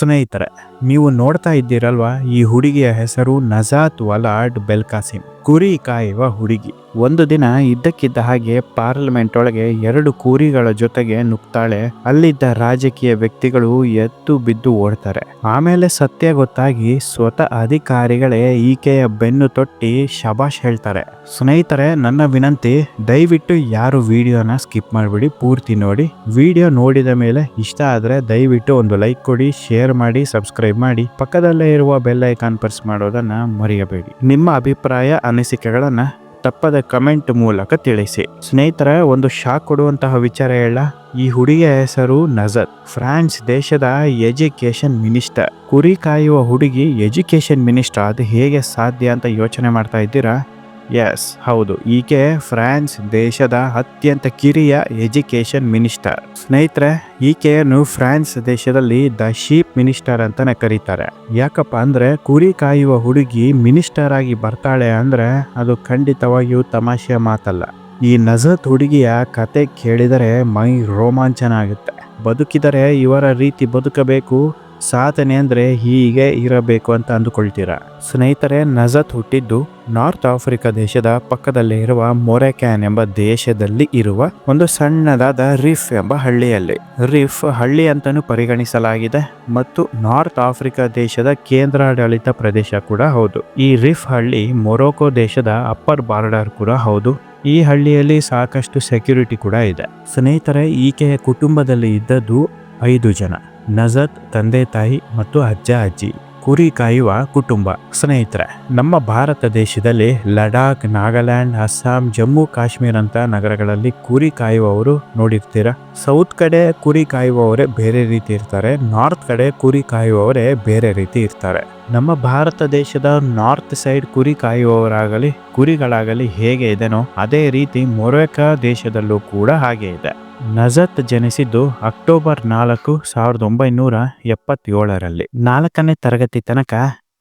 ಸ್ನೇಹಿತರೆ ನೀವು ನೋಡ್ತಾ ಇದ್ದೀರಲ್ವಾ ಈ ಹುಡುಗಿಯ ಹೆಸರು ನಜಾತ್ ವಲಾಡ್ ಬೆಲ್ಕಾಸಿಮ್ ಕುರಿ ಕಾಯುವ ಹುಡುಗಿ. ಒಂದು ದಿನ ಇದ್ದಕ್ಕಿದ್ದ ಹಾಗೆ ಪಾರ್ಲಿಮೆಂಟ್ ಒಳಗೆ ಎರಡು ಕೂರಿಗಳ ಜೊತೆಗೆ ನುಗ್ತಾಳೆ. ಅಲ್ಲಿದ್ದ ರಾಜಕೀಯ ವ್ಯಕ್ತಿಗಳು ಎದ್ದು ಬಿದ್ದು ಓಡ್ತಾರೆ. ಆಮೇಲೆ ಸತ್ಯ ಗೊತ್ತಾಗಿ ಸ್ವತಃ ಅಧಿಕಾರಿಗಳೇ ಈಕೆಯ ಬೆನ್ನು ತೊಟ್ಟಿ ಶಬಾಷ್ ಹೇಳ್ತಾರೆ. ಸ್ನೇಹಿತರೆ, ನನ್ನ ವಿನಂತಿ, ದಯವಿಟ್ಟು ಯಾರು ವಿಡಿಯೋನ ಸ್ಕಿಪ್ ಮಾಡಿಬಿಡಿ, ಪೂರ್ತಿ ನೋಡಿ. ವಿಡಿಯೋ ನೋಡಿದ ಮೇಲೆ ಇಷ್ಟ ಆದರೆ ದಯವಿಟ್ಟು ಒಂದು ಲೈಕ್ ಕೊಡಿ, ಶೇರ್ ಮಾಡಿ, ಸಬ್ಸ್ಕ್ರೈಬ್ ಮಾಡಿ. ಪಕ್ಕದಲ್ಲೇ ಇರುವ ಬೆಲ್ ಐಕಾನ್ ಪರ್ಸ್ ಮಾಡೋದನ್ನ ಮರೆಯಬೇಡಿ. ನಿಮ್ಮ ಅಭಿಪ್ರಾಯ, ಅನಿಸಿಕೆಗಳನ್ನ ತಪ್ಪದ ಕಮೆಂಟ್ ಮೂಲಕ ತಿಳಿಸಿ. ಸ್ನೇಹಿತರ, ಒಂದು ಶಾಕ್ ಕೊಡುವಂತಹ ವಿಚಾರ ಹೇಳ. ಈ ಹುಡುಗಿಯ ಹೆಸರು ನಜತ್ ಫ್ರಾನ್ಸ್ ದೇಶದ ಎಜುಕೇಶನ್ ಮಿನಿಸ್ಟರ್. ಕುರಿ ಕಾಯುವ ಹುಡುಗಿ ಎಜುಕೇಶನ್ ಮಿನಿಸ್ಟರ್. ಅದು ಹೇಗೆ ಸಾಧ್ಯ ಅಂತ ಯೋಚನೆ ಮಾಡ್ತಾ ಇದ್ದೀರಾ? ಎಸ್ ಹೌದು. ಈಕೆ ಫ್ರಾನ್ಸ್ ದೇಶದ ಅತ್ಯಂತ ಕಿರಿಯ ಎಜುಕೇಶನ್ ಮಿನಿಸ್ಟರ್. ಸ್ನೇಹಿತರೆ ಈಕೆಯನ್ನು ಫ್ರಾನ್ಸ್ ದೇಶದಲ್ಲಿ ದ ಶೀಪ್ ಮಿನಿಸ್ಟರ್ ಅಂತಾನೆ ಕರೀತಾರೆ. ಯಾಕಪ್ಪ ಅಂದ್ರೆ ಕುರಿ ಕಾಯುವ ಹುಡುಗಿ ಮಿನಿಸ್ಟರ್ ಆಗಿ ಬರ್ತಾಳೆ ಅಂದ್ರೆ ಅದು ಖಂಡಿತವಾಗಿಯೂ ತಮಾಷೆಯ ಮಾತಲ್ಲ. ಈ ನಜತ್ ಹುಡುಗಿಯ ಕತೆ ಕೇಳಿದರೆ ಮೈ ರೋಮಾಂಚನ ಆಗುತ್ತೆ. ಬದುಕಿದರೆ ಇವರ ರೀತಿ ಬದುಕಬೇಕು ಸಾಧನೆ ಅಂದರೆ ಹೀಗೆ ಇರಬೇಕು ಅಂತ ಅಂದುಕೊಳ್ತೀರಾ? ಸ್ನೇಹಿತರೆ, ನಜತ್ ಹುಟ್ಟಿದ್ದು ನಾರ್ತ್ ಆಫ್ರಿಕಾ ದೇಶದ ಪಕ್ಕದಲ್ಲೇ ಇರುವ ಮೊರೆಕ್ಯಾನ್ ಎಂಬ ದೇಶದಲ್ಲಿ ಇರುವ ಒಂದು ಸಣ್ಣದಾದ ರಿಫ್ ಎಂಬ ಹಳ್ಳಿಯಲ್ಲಿ. ರಿಫ್ ಹಳ್ಳಿ ಅಂತಾನೂ ಪರಿಗಣಿಸಲಾಗಿದೆ ಮತ್ತು ನಾರ್ತ್ ಆಫ್ರಿಕಾ ದೇಶದ ಕೇಂದ್ರಾಡಳಿತ ಪ್ರದೇಶ ಕೂಡ ಹೌದು. ಈ ರಿಫ್ ಹಳ್ಳಿ ಮೊರೊಕೊ ದೇಶದ ಅಪ್ಪರ್ ಬಾರ್ಡರ್ ಕೂಡ ಹೌದು. ಈ ಹಳ್ಳಿಯಲ್ಲಿ ಸಾಕಷ್ಟು ಸೆಕ್ಯೂರಿಟಿ ಕೂಡ ಇದೆ. ಸ್ನೇಹಿತರೆ, ಈಕೆಯ ಕುಟುಂಬದಲ್ಲಿ ಇದ್ದದ್ದು ಐದು ಜನ. ನಜತ್, ತಂದೆ ತಾಯಿ ಮತ್ತು ಅಜ್ಜ ಅಜ್ಜಿ, ಕುರಿ ಕಾಯುವ ಕುಟುಂಬ. ಸ್ನೇಹಿತರೆ, ನಮ್ಮ ಭಾರತ ದೇಶದಲ್ಲಿ ಲಡಾಖ್, ನಾಗಾಲ್ಯಾಂಡ್, ಅಸ್ಸಾಂ, ಜಮ್ಮು, ಕಾಶ್ಮೀರ ಅಂತ ನಗರಗಳಲ್ಲಿ ಕುರಿ ಕಾಯುವವರು ನೋಡಿರ್ತೀರ? ಸೌತ್ ಕಡೆ ಕುರಿ ಕಾಯುವವರೇ ಬೇರೆ ರೀತಿ ಇರ್ತಾರೆ, ನಾರ್ತ್ ಕಡೆ ಕುರಿ ಕಾಯುವವರೇ ಬೇರೆ ರೀತಿ ಇರ್ತಾರೆ. ನಮ್ಮ ಭಾರತ ದೇಶದ ನಾರ್ತ್ ಸೈಡ್ ಕುರಿ ಕಾಯುವವರಾಗಲಿ, ಕುರಿಗಳಾಗಲಿ ಹೇಗೆ ಇದೆನೋ ಅದೇ ರೀತಿ ಮೊರೊಕಾ ದೇಶದಲ್ಲೂ ಕೂಡ ಹಾಗೆ ಇದೆ. ನಜತ್ ಜನಿಸಿದ್ದು ಅಕ್ಟೋಬರ್ ನಾಲ್ಕು ಸಾವಿರದ ಒಂಬೈನೂರ ಎಪ್ಪತ್ತೇಳರಲ್ಲಿ. ನಾಲ್ಕನೇ ತರಗತಿ ತನಕ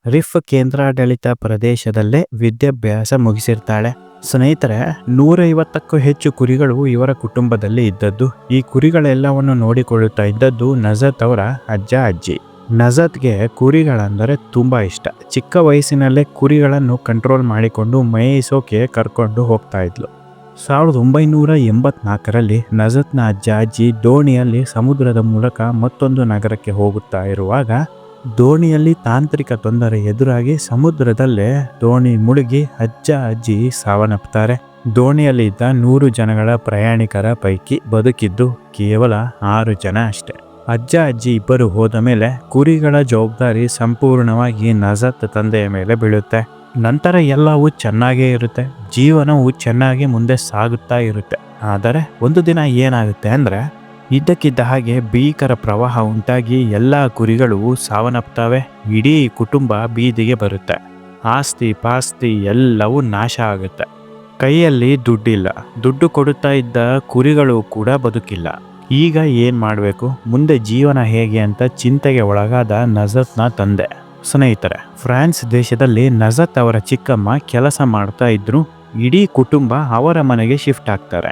ರಿಫ್ ಕೇಂದ್ರಾಡಳಿತ ಪ್ರದೇಶದಲ್ಲೇ ವಿದ್ಯಾಭ್ಯಾಸ ಮುಗಿಸಿರ್ತಾಳೆ. ಸ್ನೇಹಿತರೆ, ನೂರೈವತ್ತಕ್ಕೂ ಹೆಚ್ಚು ಕುರಿಗಳು ಇವರ ಕುಟುಂಬದಲ್ಲಿ ಇದ್ದದ್ದು. ಈ ಕುರಿಗಳೆಲ್ಲವನ್ನು ನೋಡಿಕೊಳ್ಳುತ್ತಾ ಇದ್ದದ್ದು ನಜತ್ ಅವರ ಅಜ್ಜ, ಅಜ್ಜಿ. ನಜತ್ಗೆ ಕುರಿಗಳಂದರೆ ತುಂಬ ಇಷ್ಟ. ಚಿಕ್ಕ ವಯಸ್ಸಿನಲ್ಲೇ ಕುರಿಗಳನ್ನು ಕಂಟ್ರೋಲ್ ಮಾಡಿಕೊಂಡು ಮೇಯಿಸೋಕೆ ಕರ್ಕೊಂಡು ಹೋಗ್ತಾ ಇದ್ಲು. ಸಾವಿರದ ಒಂಬೈನೂರ ಎಂಬತ್ನಾಲ್ಕರಲ್ಲಿ ನಜತ್ನ ಅಜ್ಜ ಅಜ್ಜಿ ದೋಣಿಯಲ್ಲಿ ಸಮುದ್ರದ ಮೂಲಕ ಮತ್ತೊಂದು ನಗರಕ್ಕೆ ಹೋಗುತ್ತಾ ಇರುವಾಗ, ದೋಣಿಯಲ್ಲಿ ತಾಂತ್ರಿಕ ತೊಂದರೆ ಎದುರಾಗಿ ಸಮುದ್ರದಲ್ಲೇ ದೋಣಿ ಮುಳುಗಿ ಅಜ್ಜ ಅಜ್ಜಿ ಸಾವನ್ನಪ್ಪುತ್ತಾರೆ ದೋಣಿಯಲ್ಲಿ ಇದ್ದ ನೂರು ಜನಗಳ ಪ್ರಯಾಣಿಕರ ಪೈಕಿ ಬದುಕಿದ್ದು ಕೇವಲ ಆರು ಜನ ಅಷ್ಟೆ. ಅಜ್ಜ ಅಜ್ಜಿ ಇಬ್ಬರು ಹೋದ ಮೇಲೆ ಕುರಿಗಳ ಜವಾಬ್ದಾರಿ ಸಂಪೂರ್ಣವಾಗಿ ನಜತ್ ತಂದೆಯ ಮೇಲೆ ಬೀಳುತ್ತೆ. ನಂತರ ಎಲ್ಲವೂ ಚೆನ್ನಾಗೇ ಇರುತ್ತೆ. ಜೀವನವು ಚೆನ್ನಾಗಿ ಮುಂದೆ ಸಾಗುತ್ತಾ ಇರುತ್ತೆ. ಆದರೆ ಒಂದು ದಿನ ಏನಾಗುತ್ತೆ ಅಂದರೆ, ಇದ್ದಕ್ಕಿದ್ದ ಹಾಗೆ ಭೀಕರ ಪ್ರವಾಹ ಉಂಟಾಗಿ ಎಲ್ಲ ಕುರಿಗಳು ಸಾವನ್ನಪ್ತವೆ. ಇಡೀ ಕುಟುಂಬ ಬೀದಿಗೆ ಬರುತ್ತೆ. ಆಸ್ತಿ ಪಾಸ್ತಿ ಎಲ್ಲವೂ ನಾಶ ಆಗುತ್ತೆ. ಕೈಯಲ್ಲಿ ದುಡ್ಡಿಲ್ಲ. ದುಡ್ಡು ಕೊಡುತ್ತಾ ಇದ್ದ ಕುರಿಗಳು ಕೂಡ ಬದುಕಿಲ್ಲ. ಈಗ ಏನು ಮಾಡಬೇಕು? ಮುಂದೆ ಜೀವನ ಹೇಗೆ ಅಂತ ಚಿಂತೆಗೆ ಒಳಗಾದ ನಜತ್ನ ತಂದೆ. ಸ್ನೇಹಿತರೆ, ಫ್ರಾನ್ಸ್ ದೇಶದಲ್ಲಿ ನಜತ್ ಅವರ ಚಿಕ್ಕಮ್ಮ ಕೆಲಸ ಮಾಡ್ತಾ ಇದ್ರು ಇಡೀ ಕುಟುಂಬ ಅವರ ಮನೆಗೆ ಶಿಫ್ಟ್ ಆಗ್ತಾರೆ.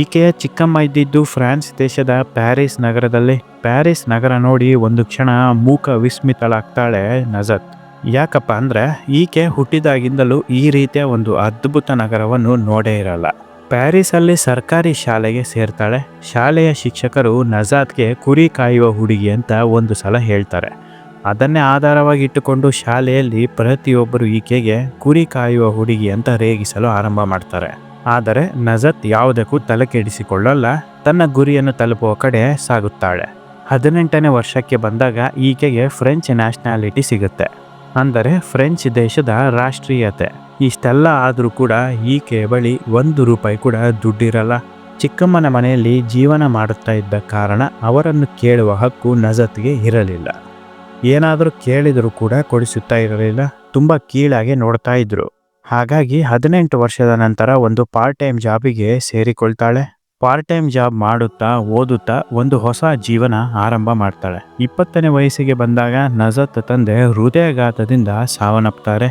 ಈಕೆಯ ಚಿಕ್ಕಮ್ಮ ಇದ್ದಿದ್ದು ಫ್ರಾನ್ಸ್ ದೇಶದ ಪ್ಯಾರಿಸ್ ನಗರದಲ್ಲಿ. ಪ್ಯಾರಿಸ್ ನಗರ ನೋಡಿ ಒಂದು ಕ್ಷಣ ಮೂಕ ವಿಸ್ಮಿತಳಾಗ್ತಾಳೆ ನಜತ್. ಯಾಕಪ್ಪ ಅಂದರೆ ಈಕೆ ಹುಟ್ಟಿದಾಗಿಂದಲೂ ಈ ರೀತಿಯ ಒಂದು ಅದ್ಭುತ ನಗರವನ್ನು ನೋಡೇ ಇರಲ್ಲ. ಪ್ಯಾರಿಸಲ್ಲಿ ಸರ್ಕಾರಿ ಶಾಲೆಗೆ ಸೇರ್ತಾಳೆ. ಶಾಲೆಯ ಶಿಕ್ಷಕರು ನಜಾತ್ಗೆ ಕುರಿ ಕಾಯುವ ಹುಡುಗಿ ಅಂತ ಒಂದು ಸಲ ಹೇಳ್ತಾರೆ. ಅದನ್ನೇ ಆಧಾರವಾಗಿ ಇಟ್ಟುಕೊಂಡು ಶಾಲೆಯಲ್ಲಿ ಪ್ರತಿಯೊಬ್ಬರು ಈಕೆಗೆ ಕುರಿ ಕಾಯುವ ಹುಡುಗಿ ಅಂತ ರೇಗಿಸಲು ಆರಂಭ ಮಾಡ್ತಾರೆ. ಆದರೆ ನಜತ್ ಯಾವುದಕ್ಕೂ ತಲೆ ಕೆಡಿಸಿಕೊಳ್ಳಲ್ಲ ತನ್ನ ಗುರಿಯನ್ನು ತಲುಪುವ ಕಡೆ ಸಾಗುತ್ತಾಳೆ. ಹದಿನೆಂಟನೇ ವರ್ಷಕ್ಕೆ ಬಂದಾಗ ಈಕೆಗೆ ಫ್ರೆಂಚ್ ನ್ಯಾಷನಾಲಿಟಿ ಸಿಗುತ್ತೆ. ಅಂದರೆ ಫ್ರೆಂಚ್ ದೇಶದ ರಾಷ್ಟ್ರೀಯತೆ. ಇಷ್ಟೆಲ್ಲ ಆದರೂ ಕೂಡ ಈಕೆ ಬಳಿ ಒಂದು ರೂಪಾಯಿ ಕೂಡ ದುಡ್ಡಿರಲ್ಲ. ಚಿಕ್ಕಮ್ಮನ ಮನೆಯಲ್ಲಿ ಜೀವನ ಮಾಡುತ್ತಾ ಇದ್ದ ಕಾರಣ ಅವರನ್ನು ಕೇಳುವ ಹಕ್ಕು ನಜತ್ಗೆ ಇರಲಿಲ್ಲ. ಏನಾದರೂ ಕೇಳಿದರೂ ಕೂಡ ಕೊಡಿಸುತ್ತಾ ಇರಲಿಲ್ಲ. ತುಂಬ ಕೀಳಾಗಿ ನೋಡ್ತಾ ಇದ್ರು. ಹಾಗಾಗಿ ಹದಿನೆಂಟು ವರ್ಷದ ನಂತರ ಒಂದು ಪಾರ್ಟ್ ಟೈಮ್ ಜಾಬಿಗೆ ಸೇರಿಕೊಳ್ತಾಳೆ. ಪಾರ್ಟ್ ಟೈಮ್ ಜಾಬ್ ಮಾಡುತ್ತಾ ಓದುತ್ತಾ ಒಂದು ಹೊಸ ಜೀವನ ಆರಂಭ ಮಾಡ್ತಾಳೆ. ಇಪ್ಪತ್ತನೇ ವಯಸ್ಸಿಗೆ ಬಂದಾಗ ನಜತ್ ತಂದೆ ಹೃದಯಾಘಾತದಿಂದ ಸಾವನ್ನಪ್ತಾರೆ.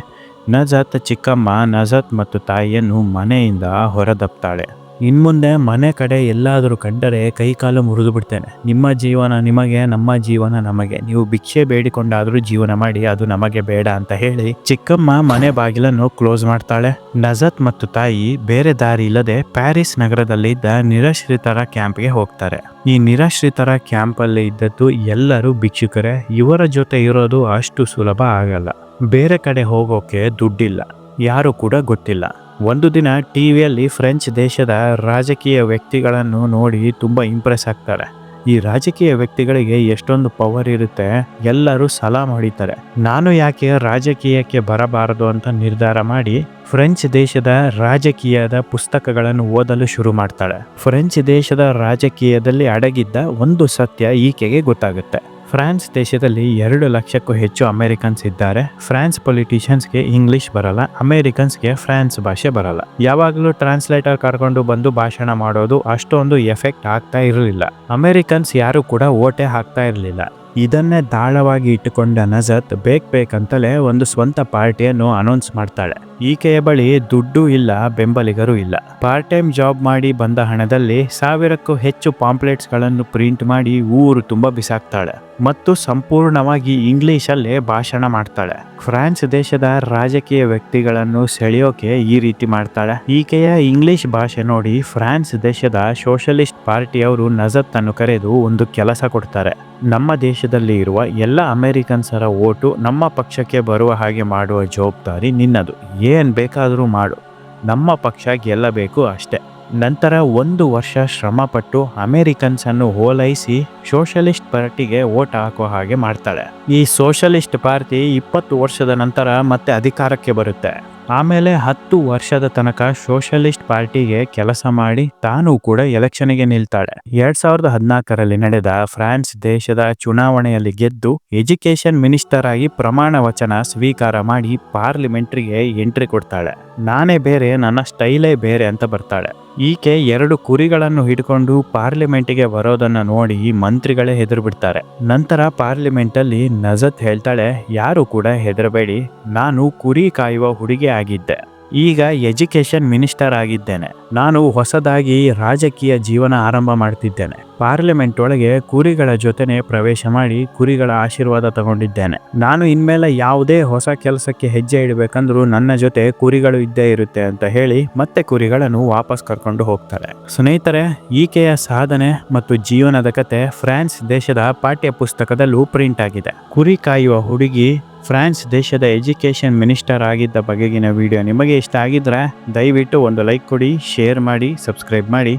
ನಜತ್ ಚಿಕ್ಕಮ್ಮ, ನಜತ್ ಮತ್ತು ತಾಯಿಯನ್ನು ಮನೆಯಿಂದ ಹೊರದಪ್ತಾಳೆ. ಇನ್ಮುಂದೆ ಮನೆ ಕಡೆ ಎಲ್ಲಾದರೂ ಕಂಡರೆ ಕೈಕಾಲು ಮುರಿದು ಬಿಡ್ತೇನೆ ನಿಮ್ಮ ಜೀವನ ನಿಮಗೆ, ನಮ್ಮ ಜೀವನ ನಮಗೆ. ನೀವು ಭಿಕ್ಷೆ ಬೇಡಿಕೊಂಡಾದರೂ ಜೀವನ ಮಾಡಿ, ಅದು ನಮಗೆ ಬೇಡ ಅಂತ ಹೇಳಿ ಚಿಕ್ಕಮ್ಮ ಮನೆ ಬಾಗಿಲನ್ನು ಕ್ಲೋಸ್ ಮಾಡ್ತಾಳೆ. ನಜತ್ ಮತ್ತು ತಾಯಿ ಬೇರೆ ದಾರಿ ಇಲ್ಲದೆ ಪ್ಯಾರಿಸ್ ನಗರದಲ್ಲಿದ್ದ ನಿರಾಶ್ರಿತರ ಕ್ಯಾಂಪ್ಗೆ ಹೋಗ್ತಾರೆ. ಈ ನಿರಾಶ್ರಿತರ ಕ್ಯಾಂಪ್ ಅಲ್ಲಿ ಇದ್ದದ್ದು ಎಲ್ಲರೂ ಭಿಕ್ಷುಕರೇ. ಇವರ ಜೊತೆ ಇರೋದು ಅಷ್ಟು ಸುಲಭ ಆಗಲ್ಲ. ಬೇರೆ ಕಡೆ ಹೋಗೋಕೆ ದುಡ್ಡಿಲ್ಲ. ಯಾರು ಕೂಡ ಗೊತ್ತಿಲ್ಲ. ಒಂದು ದಿನ ಟಿ ವಿಯಲ್ಲಿ ಫ್ರೆಂಚ್ ದೇಶದ ರಾಜಕೀಯ ವ್ಯಕ್ತಿಗಳನ್ನು ನೋಡಿ ತುಂಬ ಇಂಪ್ರೆಸ್ ಆಗ್ತಾರೆ. ಈ ರಾಜಕೀಯ ವ್ಯಕ್ತಿಗಳಿಗೆ ಎಷ್ಟೊಂದು ಪವರ್ ಇರುತ್ತೆ, ಎಲ್ಲರೂ ಸಲಾಂ ಹೊಡಿತಾರೆ. ನಾನು ಯಾಕೆ ರಾಜಕೀಯಕ್ಕೆ ಬರಬಾರದು ಅಂತ ನಿರ್ಧಾರ ಮಾಡಿ ಫ್ರೆಂಚ್ ದೇಶದ ರಾಜಕೀಯದ ಪುಸ್ತಕಗಳನ್ನು ಓದಲು ಶುರು ಮಾಡ್ತಾಳೆ. ಫ್ರೆಂಚ್ ದೇಶದ ರಾಜಕೀಯದಲ್ಲಿ ಅಡಗಿದ್ದ ಒಂದು ಸತ್ಯ ಈಕೆಗೆ ಗೊತ್ತಾಗುತ್ತೆ. ಫ್ರಾನ್ಸ್ ದೇಶದಲ್ಲಿ ಎರಡು ಲಕ್ಷಕ್ಕೂ ಹೆಚ್ಚು ಅಮೆರಿಕನ್ಸ್ ಇದ್ದಾರೆ. ಫ್ರಾನ್ಸ್ ಪೊಲಿಟಿಷಿಯನ್ಸ್ಗೆ ಇಂಗ್ಲಿಷ್ ಬರಲ್ಲ, ಅಮೆರಿಕನ್ಸ್ಗೆ ಫ್ರಾನ್ಸ್ ಭಾಷೆ ಬರಲ್ಲ. ಯಾವಾಗಲೂ ಟ್ರಾನ್ಸ್ಲೇಟರ್ ಕರ್ಕೊಂಡು ಬಂದು ಭಾಷಣ ಮಾಡೋದು ಅಷ್ಟೊಂದು ಎಫೆಕ್ಟ್ ಆಗ್ತಾ ಇರಲಿಲ್ಲ. ಅಮೆರಿಕನ್ಸ್ ಯಾರು ಕೂಡ ಓಟೆ ಹಾಕ್ತಾ ಇರಲಿಲ್ಲ. ಇದನ್ನೇ ದಾಳವಾಗಿ ಇಟ್ಟುಕೊಂಡ ನಜತ್ ಬೇಕ್ ಬೇಕಂತಲೇ ಒಂದು ಸ್ವಂತ ಪಾರ್ಟಿಯನ್ನು ಅನೌನ್ಸ್ ಮಾಡ್ತಾಳೆ. ಈಕೆಯ ಬಳಿ ದುಡ್ಡು ಇಲ್ಲ, ಬೆಂಬಲಿಗರು ಇಲ್ಲ. ಪಾರ್ಟ್ ಟೈಮ್ ಜಾಬ್ ಮಾಡಿ ಬಂದ ಹಣದಲ್ಲಿ ಸಾವಿರಕ್ಕೂ ಹೆಚ್ಚು ಪಾಂಪ್ಲೆಟ್ಸ್ಗಳನ್ನು ಪ್ರಿಂಟ್ ಮಾಡಿ ಊರು ತುಂಬ ಬಿಸಾಕ್ತಾಳೆ. ಮತ್ತು ಸಂಪೂರ್ಣವಾಗಿ ಇಂಗ್ಲಿಷಲ್ಲೇ ಭಾಷಣ ಮಾಡ್ತಾಳೆ. ಫ್ರಾನ್ಸ್ ದೇಶದ ರಾಜಕೀಯ ವ್ಯಕ್ತಿಗಳನ್ನು ಸೆಳೆಯೋಕೆ ಈ ರೀತಿ ಮಾಡ್ತಾಳೆ. ಈಕೆಯ ಇಂಗ್ಲಿಷ್ ಭಾಷೆ ನೋಡಿ ಫ್ರಾನ್ಸ್ ದೇಶದ ಸೋಷಲಿಸ್ಟ್ ಪಾರ್ಟಿಯವರು ನಜತ್ ಅನ್ನು ಕರೆದು ಒಂದು ಕೆಲಸ ಕೊಡ್ತಾರೆ. ನಮ್ಮ ದೇಶದಲ್ಲಿ ಇರುವ ಎಲ್ಲ ಅಮೆರಿಕನ್ಸರ ಓಟು ನಮ್ಮ ಪಕ್ಷಕ್ಕೆ ಬರುವ ಹಾಗೆ ಮಾಡುವ ಜವಾಬ್ದಾರಿ ನಿನ್ನದು. ಏನ್ ಬೇಕಾದರೂ ಮಾಡು. ನಮ್ಮ ಪಕ್ಷ ಗೆಲ್ಲಬೇಕು ಅಷ್ಟೇ. ನಂತರ ಒಂದು ವರ್ಷ ಶ್ರಮಪಟ್ಟು ಅಮೆರಿಕನ್ಸ್ ಅನ್ನು ಓಲೈಸಿ ಸೋಷಲಿಸ್ಟ್ ಪಾರ್ಟಿಗೆ ಓಟ್ ಹಾಕೋ ಹಾಗೆ ಮಾಡ್ತಾಳೆ. ಈ ಸೋಷಲಿಸ್ಟ್ ಪಾರ್ಟಿ ಇಪ್ಪತ್ತು ವರ್ಷದ ನಂತರ ಮತ್ತೆ ಅಧಿಕಾರಕ್ಕೆ ಬರುತ್ತೆ. ಆಮೇಲೆ ಹತ್ತು ವರ್ಷದ ತನಕ ಸೋಷಲಿಸ್ಟ್ ಪಾರ್ಟಿಗೆ ಕೆಲಸ ಮಾಡಿ ತಾನು ಕೂಡ ಎಲೆಕ್ಷನ್ಗೆ ನಿಲ್ತಾಳೆ. ಎರಡ್ ಸಾವಿರದ ಹದಿನಾಲ್ಕರಲ್ಲಿ ನಡೆದ ಫ್ರಾನ್ಸ್ ದೇಶದ ಚುನಾವಣೆಯಲ್ಲಿ ಗೆದ್ದು ಎಜುಕೇಶನ್ ಮಿನಿಸ್ಟರ್ ಆಗಿ ಪ್ರಮಾಣ ವಚನ ಸ್ವೀಕಾರ ಮಾಡಿ ಪಾರ್ಲಿಮೆಂಟ್ರಿಗೆ ಎಂಟ್ರಿ ಕೊಡ್ತಾಳೆ. ನಾನೇ ಬೇರೆ, ನನ್ನ ಸ್ಟೈಲೇ ಬೇರೆ ಅಂತ ಬರ್ತಾಳೆ. ಈಕೆ ಎರಡು ಕುರಿಗಳನ್ನು ಹಿಡ್ಕೊಂಡು ಪಾರ್ಲಿಮೆಂಟ್ಗೆ ಬರೋದನ್ನ ನೋಡಿ ಮಂತ್ರಿಗಳೇ ಹೆದರು ಬಿಡ್ತಾರೆ ನಂತರ ಪಾರ್ಲಿಮೆಂಟಲ್ಲಿ ನಜತ್ ಹೇಳ್ತಾಳೆ, ಯಾರು ಕೂಡ ಹೆದರಬೇಡಿ, ನಾನು ಕುರಿ ಕಾಯುವ ಹುಡುಗಿ ಆಗಿದ್ದೆ ಈಗ ಎಜುಕೇಶನ್ ಮಿನಿಸ್ಟರ್ ಆಗಿದ್ದೇನೆ. ನಾನು ಹೊಸದಾಗಿ ರಾಜಕೀಯ ಜೀವನ ಆರಂಭ ಮಾಡ್ತಿದ್ದೇನೆ. ಪಾರ್ಲಿಮೆಂಟ್ ಒಳಗೆ ಕುರಿಗಳ ಜೊತೆನೆ ಪ್ರವೇಶ ಮಾಡಿ ಕುರಿಗಳ ಆಶೀರ್ವಾದ ತಗೊಂಡಿದ್ದೇನೆ. ನಾನು ಇನ್ಮೇಲೆ ಯಾವುದೇ ಹೊಸ ಕೆಲಸಕ್ಕೆ ಹೆಜ್ಜೆ ಇಡಬೇಕಂದ್ರೂ ನನ್ನ ಜೊತೆ ಕುರಿಗಳು ಇದ್ದೇ ಇರುತ್ತೆ ಅಂತ ಹೇಳಿ ಮತ್ತೆ ಕುರಿಗಳನ್ನು ವಾಪಸ್ ಕರ್ಕೊಂಡು ಹೋಗ್ತಾರೆ. ಸ್ನೇಹಿತರೆ, ಈಕೆಯ ಸಾಧನೆ ಮತ್ತು ಜೀವನದ ಕತೆ ಫ್ರಾನ್ಸ್ ದೇಶದ ಪಾಠ್ಯ ಪುಸ್ತಕದಲ್ಲೂ ಪ್ರಿಂಟ್ ಆಗಿದೆ. ಕುರಿ ಕಾಯುವ ಹುಡುಗಿ ಫ್ರಾನ್ಸ್ ದೇಶದ ಎಜುಕೇಷನ್ ಮಿನಿಸ್ಟರ್ ಆಗಿದ್ದ ಬಗೆಗಿನ ವಿಡಿಯೋ ನಿಮಗೆ ಇಷ್ಟ ಆಗಿದ್ರೆ ದಯವಿಟ್ಟು ಒಂದು ಲೈಕ್ ಕೊಡಿ, ಶೇರ್ ಮಾಡಿ, ಸಬ್ಸ್ಕ್ರೈಬ್ ಮಾಡಿ.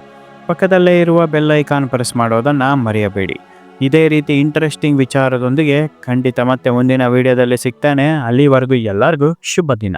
ಪಕ್ಕದಲ್ಲೇ ಇರುವ ಬೆಲ್ ಐಕಾನ್ ಪ್ರೆಸ್ ಮಾಡೋದನ್ನು ಮರೆಯಬೇಡಿ. ಇದೇ ರೀತಿ ಇಂಟ್ರೆಸ್ಟಿಂಗ್ ವಿಚಾರದೊಂದಿಗೆ ಖಂಡಿತ ಮತ್ತೆ ಮುಂದಿನ ವಿಡಿಯೋದಲ್ಲಿ ಸಿಗ್ತಾನೆ. ಅಲ್ಲಿವರೆಗೂ ಎಲ್ಲರಿಗೂ ಶುಭ ದಿನ